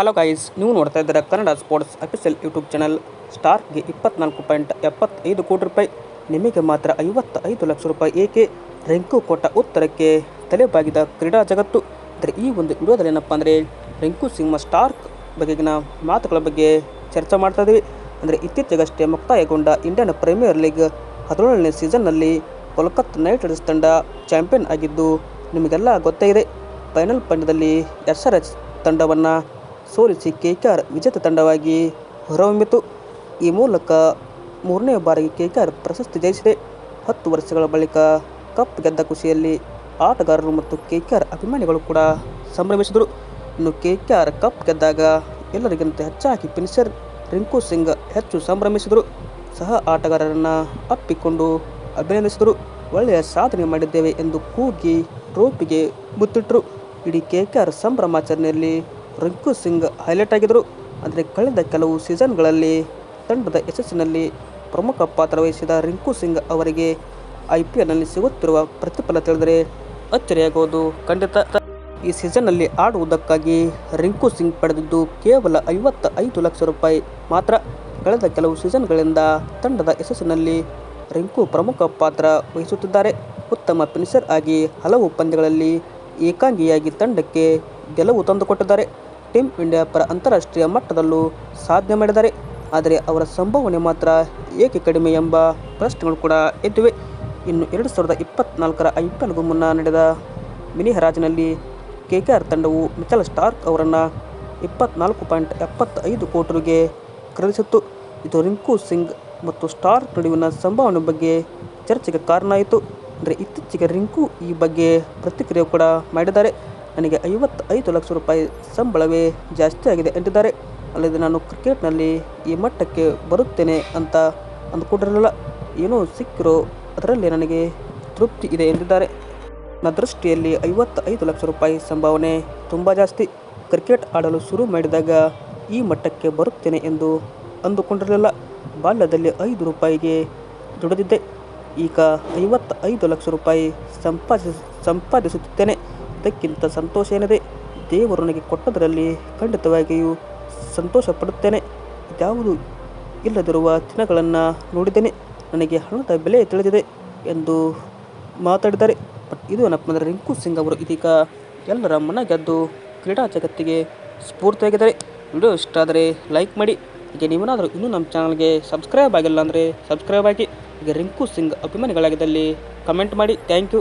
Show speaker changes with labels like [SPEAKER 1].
[SPEAKER 1] Hello guys ನೀವು ನೋಡ್ತಾ ಇದ್ದೀರಾ Kannada sports official YouTube channel ಸ್ಟಾರ್ಗೆ ಇಪ್ಪತ್ನಾಲ್ಕು ಪಾಯಿಂಟ್ ಎಪ್ಪತ್ತೈದು ಕೋಟಿ ರೂಪಾಯಿ, ನಿಮಗೆ ಮಾತ್ರ ಐವತ್ತೈದು ಲಕ್ಷ ರೂಪಾಯಿ ಏಕೆ? ರೆಂಕು ಕೊಟ್ಟ ಉತ್ತರಕ್ಕೆ ತಲೆಬಾಗಿದ ಕ್ರೀಡಾ ಜಗತ್ತು. ಅಂದರೆ ಈ ಒಂದು ವಿಡಿಯೋದಲ್ಲಿ ಏನಪ್ಪ ಅಂದರೆ, ರಿಂಕು ಸಿಂಹ ಸ್ಟಾರ್ಕ್ ಬಗೆಗಿನ ಮಾತುಗಳ ಬಗ್ಗೆ ಚರ್ಚೆ ಮಾಡ್ತಾ ಇದ್ದೀವಿ. ಅಂದರೆ ಇತ್ತೀಚೆಗಷ್ಟೇ ಮುಕ್ತಾಯಗೊಂಡ ಇಂಡಿಯನ್ ಪ್ರೀಮಿಯರ್ ಲೀಗ್ ಹದಿನೇಳನೇ ಸೀಸನ್ನಲ್ಲಿ ಕೋಲ್ಕತ್ತಾ ನೈಟ್ ರೈಡರ್ಸ್ ತಂಡ ಚಾಂಪಿಯನ್ ಆಗಿದ್ದು, ನಿಮಗೆಲ್ಲ ಗೊತ್ತೇ ಇದೆ. ಫೈನಲ್ ಪಂದ್ಯದಲ್ಲಿ ಎಸ್ ಆರ್ ಎಚ್ ತಂಡವನ್ನು ಸೋಲಿಸಿ ಕೆ ಕೆ ಆರ್ ವಿಜೇತ ತಂಡವಾಗಿ ಹೊರಹೊಮ್ಮಿತು. ಈ ಮೂಲಕ ಮೂರನೇ ಬಾರಿಗೆ ಕೆ ಕೆ ಆರ್ ಪ್ರಶಸ್ತಿ ಜಯಿಸಿದೆ. ಹತ್ತು ವರ್ಷಗಳ ಬಳಿಕ ಕಪ್ ಗೆದ್ದ ಖುಷಿಯಲ್ಲಿ ಆಟಗಾರರು ಮತ್ತು ಕೆ ಕೆ ಆರ್ ಅಭಿಮಾನಿಗಳು ಕೂಡ ಸಂಭ್ರಮಿಸಿದರು. ಇನ್ನು ಕೆ ಕೆ ಆರ್ ಕಪ್ ಗೆದ್ದಾಗ ಎಲ್ಲರಿಗಿಂತ ಹೆಚ್ಚಾಗಿ ಫಿನಿಷರ್ ರಿಂಕು ಸಿಂಗ್ ಹೆಚ್ಚು ಸಂಭ್ರಮಿಸಿದರು. ಸಹ ಆಟಗಾರರನ್ನು ಅಪ್ಪಿಕೊಂಡು ಅಭಿನಂದಿಸಿದರು. ಒಳ್ಳೆಯ ಸಾಧನೆ ಮಾಡಿದ್ದೇವೆ ಎಂದು ಕೂಗಿ ಟ್ರೋಫಿಗೆ ಮುತ್ತಿಟ್ಟರು ಇಡೀ ಕೆ ಕೆ ಆರ್ ಸಂಭ್ರಮಾಚರಣೆಯಲ್ಲಿ ರಿಂಕು ಸಿಂಗ್ ಹೈಲೈಟ್ ಆಗಿದ್ದರು. ಅಂದರೆ ಕಳೆದ ಕೆಲವು ಸೀಸನ್ಗಳಲ್ಲಿ ತಂಡದ ಯಶಸ್ಸಿನಲ್ಲಿ ಪ್ರಮುಖ ಪಾತ್ರ ವಹಿಸಿದ ರಿಂಕು ಸಿಂಗ್ ಅವರಿಗೆ ಐ ಪಿ ಎಲ್ನಲ್ಲಿ ಸಿಗುತ್ತಿರುವ ಪ್ರತಿಫಲ ತಿಳಿದರೆ ಅಚ್ಚರಿಯಾಗುವುದು. ಖಂಡಿತ. ಈ ಸೀಸನ್ನಲ್ಲಿ ಆಡುವುದಕ್ಕಾಗಿ ರಿಂಕು ಸಿಂಗ್ ಪಡೆದಿದ್ದು ಕೇವಲ ಐವತ್ತ ಐದು ಲಕ್ಷ ರೂಪಾಯಿ ಮಾತ್ರ. ಕಳೆದ ಕೆಲವು ಸೀಸನ್ಗಳಿಂದ ತಂಡದ ಯಶಸ್ಸಿನಲ್ಲಿ ರಿಂಕು ಪ್ರಮುಖ ಪಾತ್ರ ವಹಿಸುತ್ತಿದ್ದಾರೆ. ಉತ್ತಮ ಫಿನಿಷರ್ ಆಗಿ ಹಲವು ಪಂದ್ಯಗಳಲ್ಲಿ ಏಕಾಂಗಿಯಾಗಿ ತಂಡಕ್ಕೆ ಗೆಲುವು ತಂದುಕೊಟ್ಟಿದ್ದಾರೆ. ಟೀಮ್ ಇಂಡಿಯಾ ಪರ ಅಂತಾರಾಷ್ಟ್ರೀಯ ಮಟ್ಟದಲ್ಲೂ ಸಾಧನೆ ಮಾಡಿದ್ದಾರೆ. ಆದರೆ ಅವರ ಸಂಭಾವನೆ ಮಾತ್ರ ಏಕೆ ಕಡಿಮೆ ಎಂಬ ಪ್ರಶ್ನೆಗಳು ಕೂಡ ಎದ್ದಿವೆ. ಇನ್ನು ಎರಡು ಸಾವಿರದ ಇಪ್ಪತ್ನಾಲ್ಕರ ಐ ಪಿ ಎಲ್ಗೂ ಮುನ್ನ ನಡೆದ ಮಿನಿ ಹರಾಜಿನಲ್ಲಿ ಆರ್ ತಂಡವು ಮಿಚಲ್ ಸ್ಟಾರ್ಕ್ ಅವರನ್ನು ಇಪ್ಪತ್ನಾಲ್ಕು ಪಾಯಿಂಟ್ ಎಪ್ಪತ್ತೈದು ಕೋಟಿ ರುಗೆ ಖರೀದಿಸಿತ್ತು. ಇದು ರಿಂಕು ಸಿಂಗ್ ಮತ್ತು ಸ್ಟಾರ್ಕ್ ನಡುವಿನ ಸಂಭಾವನೆ ಬಗ್ಗೆ ಚರ್ಚೆಗೆ ಕಾರಣ ಆಯಿತು. ಅಂದರೆ ಇತ್ತೀಚೆಗೆ ರಿಂಕು ಈ ಬಗ್ಗೆ ಪ್ರತಿಕ್ರಿಯೆ ಕೂಡ ಮಾಡಿದ್ದಾರೆ. ನನಗೆ ಐವತ್ತೈದು ಲಕ್ಷ ರೂಪಾಯಿ ಸಂಬಳವೇ ಜಾಸ್ತಿ ಆಗಿದೆ ಎಂದಿದ್ದಾರೆ. ಅಲ್ಲದೆ ನಾನು ಕ್ರಿಕೆಟ್ನಲ್ಲಿ ಈ ಮಟ್ಟಕ್ಕೆ ಬರುತ್ತೇನೆ ಅಂತ ಅಂದುಕೊಂಡಿರಲಿಲ್ಲ. ಏನೋ ಸಿಕ್ಕಿರೋ ಅದರಲ್ಲಿ ನನಗೆ ತೃಪ್ತಿ ಇದೆ ಎಂದಿದ್ದಾರೆ. ನನ್ನ ದೃಷ್ಟಿಯಲ್ಲಿ ಐವತ್ತೈದು ಲಕ್ಷ ರೂಪಾಯಿ ಸಂಭಾವನೆ ತುಂಬ ಜಾಸ್ತಿ. ಕ್ರಿಕೆಟ್ ಆಡಲು ಶುರು ಮಾಡಿದಾಗ ಈ ಮಟ್ಟಕ್ಕೆ ಬರುತ್ತೇನೆ ಎಂದು ಅಂದುಕೊಂಡಿರಲಿಲ್ಲ. ಬಾಲ್ಯದಲ್ಲಿ ಐದು ರೂಪಾಯಿಗೆ ದುಡಿದಿದ್ದೆ. ಈಗ ಐವತ್ತೈದು ಲಕ್ಷ ರೂಪಾಯಿ ಸಂಪಾದಿಸ ಸಂಪಾದಿಸುತ್ತಿದ್ದೇನೆ ಇದಕ್ಕಿಂತ ಸಂತೋಷ ಏನಿದೆ? ದೇವರು ನನಗೆ ಕೊಟ್ಟದರಲ್ಲಿ ಖಂಡಿತವಾಗಿಯೂ ಸಂತೋಷ ಪಡುತ್ತೇನೆ. ಇದ್ಯಾವುದು ಇಲ್ಲದಿರುವ ದಿನಗಳನ್ನು ನೋಡಿದ್ದೇನೆ. ನನಗೆ ಹಣದ ಬೆಲೆ ತಿಳಿದಿದೆ ಎಂದು ಮಾತಾಡಿದ್ದಾರೆ. ಬಟ್ ಇದು ಏನಪ್ಪ ಅಂದರೆ ರಿಂಕು ಸಿಂಗ್ ಅವರು ಇದೀಗ ಎಲ್ಲರ ಮನ ಗೆದ್ದು ಕ್ರೀಡಾ ಜಗತ್ತಿಗೆ ಸ್ಫೂರ್ತಿಯಾಗಿದ್ದಾರೆ. ವಿಡಿಯೋ ಇಷ್ಟ ಆದರೆ ಲೈಕ್ ಮಾಡಿ. ಹೀಗೆ ನೀವೇನಾದರೂ ಇನ್ನೂ ನಮ್ಮ ಚಾನಲ್ಗೆ ಸಬ್ಸ್ಕ್ರೈಬ್ ಆಗಿಲ್ಲ ಅಂದರೆ ಸಬ್ಸ್ಕ್ರೈಬ್ ಆಗಿ. ಈಗ ರಿಂಕು ಸಿಂಗ್ ಅಭಿಮಾನಿಗಳಾಗಿದ್ದಲ್ಲಿ ಕಮೆಂಟ್ ಮಾಡಿ. Thank you.